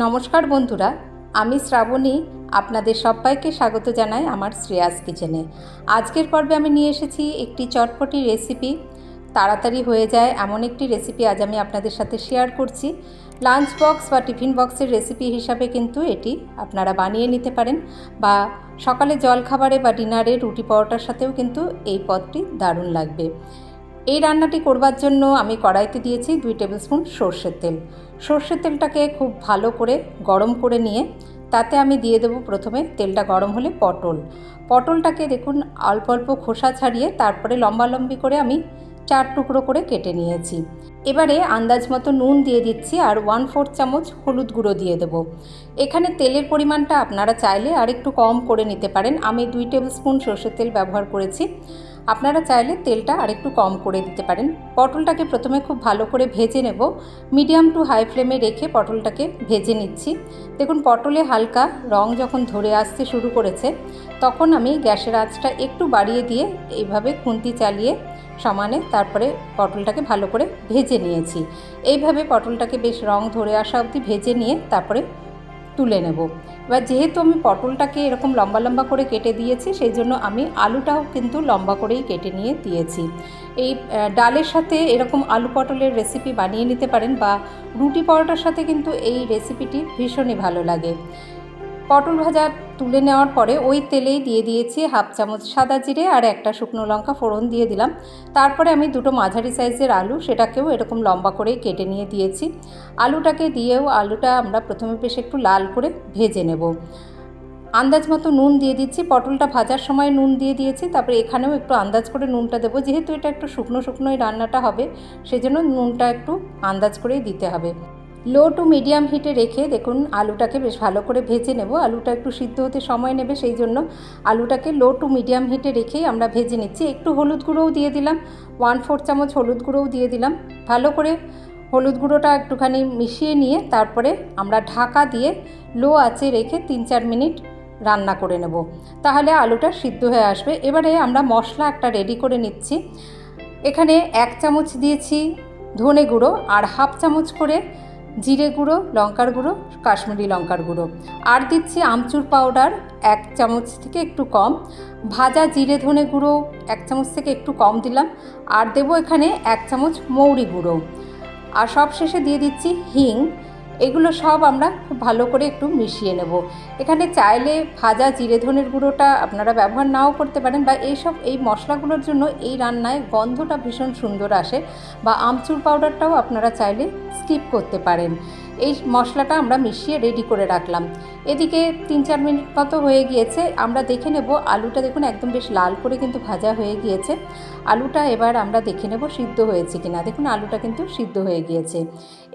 নমস্কার বন্ধুরা, আমি শ্রাবণী, আপনাদের সবাইকে স্বাগত জানাই আমার শ্রেয়াস কিচেনে। আজকের পর্বে আমি নিয়ে এসেছি একটি চটপটি রেসিপি। তাড়াতাড়ি হয়ে যায় এমন একটি রেসিপি আজ আমি আপনাদের সাথে শেয়ার করছি। লাঞ্চ বক্স বা টিফিন বক্সের রেসিপি হিসাবে কিন্তু এটি আপনারা বানিয়ে নিতে পারেন বা সকালে জলখাবারে বা ডিনারে রুটি পরোটার সাথেও কিন্তু এই পদটি দারুণ লাগবে। এই রান্নাটি করবার জন্য আমি কড়াইতে দিয়েছি দুই টেবিল স্পুন সর্ষের তেল। সর্ষের তেলটাকে খুব ভালো করে গরম করে নিয়ে তাতে আমি দিয়ে দেবো প্রথমে তেলটা গরম হলে পটল। পটলটাকে দেখুন অল্প অল্প খোসা ছাড়িয়ে তারপরে লম্বা লম্বি করে আমি চার টুকরো করে কেটে নিয়েছি। এবারে আন্দাজ মতো নুন দিয়ে দিচ্ছি আর ওয়ান ফোর্থ চামচ হলুদ গুঁড়ো দিয়ে দেবো। এখানে তেলের পরিমাণটা আপনারা চাইলে আর একটু কম করে নিতে পারেন। আমি দুই টেবিল স্পুন সর্ষের তেল ব্যবহার করেছি। আপনারা চাইলে তেলটা আরেকটু কম করে দিতে পারেন। পটলটাকে প্রথমে খুব ভালো করে ভেজে নেব। মিডিয়াম টু হাই ফ্লেমে রেখে পটলটাকে ভেজে নিচ্ছি। দেখুন, পটলে হালকা রং যখন ধরে আসতে শুরু করেছে, তখন আমি গ্যাসের আঁচটা একটু বাড়িয়ে দিয়ে এইভাবে খুন্তি চালিয়ে সমানে তারপরে পটলটাকে ভালো করে ভেজে নিয়েছি। এইভাবে পটলটাকে বেশ রং ধরে আসা অবধি ভেজে নিয়ে তারপরে তুলে নেব। এবার যেহেতু আমি পটলটাকে এরকম লম্বা লম্বা করে কেটে দিয়েছি, সেই জন্য আমি আলুটাও কিন্তু লম্বা করেই কেটে নিয়ে দিয়েছি। এই ডালের সাথে এরকম আলু পটলের রেসিপি বানিয়ে নিতে পারেন বা রুটি পরোটার সাথে কিন্তু এই রেসিপিটি ভীষণই ভালো লাগে। পটল ভাজা তুলে নেওয়ার পরে ওই তেলেই দিয়ে দিয়েছি হাফ চামচ সাদা জিরে আর একটা শুকনো লঙ্কা ফোড়ন দিয়ে দিলাম। তারপরে আমি দুটো মাঝারি সাইজের আলু, সেটাকেও এরকম লম্বা করেই কেটে নিয়ে দিয়েছি। আলুটাকে দিয়েও আলুটা আমরা প্রথমে বেশ একটু লাল করে ভেজে নেব। আন্দাজ মতো নুন দিয়ে দিচ্ছি। পটলটা ভাজার সময় নুন দিয়ে দিয়েছি। তারপরে এখানেও একটু আন্দাজ করে নুনটা দেবো। যেহেতু এটা একটু শুকনো শুকনোই রান্নাটা হবে, সেজন্য নুনটা একটু আন্দাজ করেই দিতে হবে। লো টু মিডিয়াম হিটে রেখে দেখুন আলুটাকে বেশ ভালো করে ভেজে নেব। আলুটা একটু সিদ্ধ হতে সময় নেবে, সেই জন্য আলুটাকে লো টু মিডিয়াম হিটে রেখেই আমরা ভেজে নিচ্ছি। একটু হলুদ গুঁড়োও দিয়ে দিলাম, ওয়ান ফোর চামচ হলুদ গুঁড়োও দিয়ে দিলাম। ভালো করে হলুদ গুঁড়োটা একটুখানি মিশিয়ে নিয়ে তারপরে আমরা ঢাকা দিয়ে লো আঁচে রেখে তিন চার মিনিট রান্না করে নেব। তাহলে আলুটা সিদ্ধ হয়ে আসবে। এবারে আমরা মশলা একটা রেডি করে নিচ্ছি। এখানে এক চামচ দিয়েছি ধনে গুঁড়ো আর হাফ চামচ করে জিরে গুঁড়ো, লঙ্কার গুঁড়ো, কাশ্মীরি লঙ্কার গুঁড়ো। আর দিচ্ছি আমচুর পাউডার এক চামচ থেকে একটু কম। ভাজা জিরে ধনে গুঁড়ো, এক চামচ থেকে একটু কম দিলাম। আর দেবো এখানে এক চামচ মৌরি গুঁড়ো। আর সব শেষে দিয়ে দিচ্ছি হিং। এগুলো সব আমরা খুব ভালো করে একটু মিশিয়ে নেব। এখানে চাইলে ভাজা জিরে ধনের গুঁড়োটা আপনারা ব্যবহার নাও করতে পারেন বা এইসব, এই মশলাগুলোর জন্য এই রান্নায় গন্ধটা ভীষণ সুন্দর আসে। বা আমচুর পাউডারটাও আপনারা চাইলে স্কিপ করতে পারেন। এই মশলাটা আমরা মিশিয়ে রেডি করে রাখলাম। এদিকে তিন চার মিনিট মতো হয়ে গিয়েছে। আমরা দেখে নেব আলুটা দেখুন একদম বেশ লাল করে কিন্তু ভাজা হয়ে গিয়েছে। আলুটা এবার আমরা দেখে নেব সিদ্ধ হয়েছে কি না দেখুন আলুটা কিন্তু সিদ্ধ হয়ে গিয়েছে।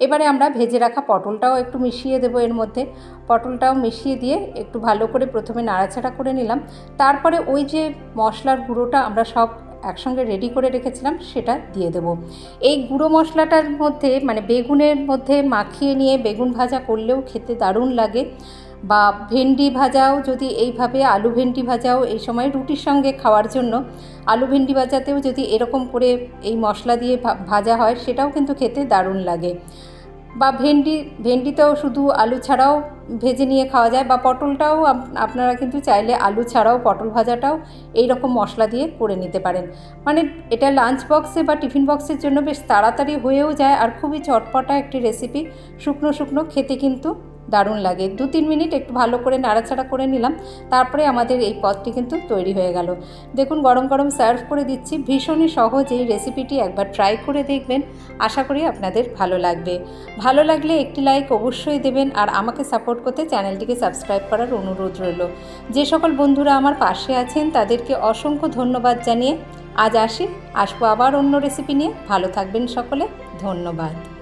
এবারে আমরা ভেজে রাখা পটলটাও একটু মিশিয়ে দেবো এর মধ্যে। পটলটাও মিশিয়ে দিয়ে একটু ভালো করে প্রথমে নাড়াচাড়া করে নিলাম। তারপরে ওই যে মশলার গুঁড়োটা আমরা সব একসঙ্গে রেডি করে রেখেছিলাম, সেটা দিয়ে দেবো। এই গুঁড়ো মশলাটার মধ্যে মানে বেগুনের মধ্যে মাখিয়ে নিয়ে বেগুন ভাজা করলেও খেতে দারুণ লাগে। বা ভেন্ডি ভাজাও যদি এইভাবে, আলু ভেন্ডি ভাজাও এই সময় রুটির সঙ্গে খাওয়ার জন্য, আলু ভেন্ডি ভাজাতেও যদি এরকম করে এই মশলা দিয়ে ভাজা হয়, সেটাও কিন্তু খেতে দারুণ লাগে। বা ভেন্ডি, ভেন্ডিতেও শুধু আলু ছাড়াও ভেজে নিয়ে খাওয়া যায় বা পটলটাও আপ- আপনারা কিন্তু চাইলে আলু ছাড়াও পটল ভাজাটাও এই রকম মশলা দিয়ে করে নিতে পারেন। মানে এটা লাঞ্চ বক্সে বা টিফিন বক্সের জন্য বেশ তাড়াতাড়ি হয়েও যায় আর খুবই চটপটা একটি রেসিপি শুকনো শুকনো খেতে কিন্তু দারুণ লাগে। দু, তিন মিনিট একটু ভালো করে নাড়াচাড়া করে নিলাম, তারপরে আমাদের এই পদটি কিন্তু তৈরি হয়ে গেল। দেখুন, গরম গরম সার্ভ করে দিচ্ছি। ভীষণই সহজ এই রেসিপিটি একবার ট্রাই করে দেখবেন। আশা করি আপনাদের ভালো লাগবে। ভালো লাগলে একটি লাইক অবশ্যই দেবেন আর আমাকে সাপোর্ট করতে চ্যানেলটিকে সাবস্ক্রাইব করার অনুরোধ রইল। যে সকল বন্ধুরা আমার পাশে আছেন, তাদেরকে অসংখ্য ধন্যবাদ জানিয়ে আজ আসি। আসব আবার অন্য রেসিপি নিয়ে। ভালো থাকবেন সকলে। ধন্যবাদ।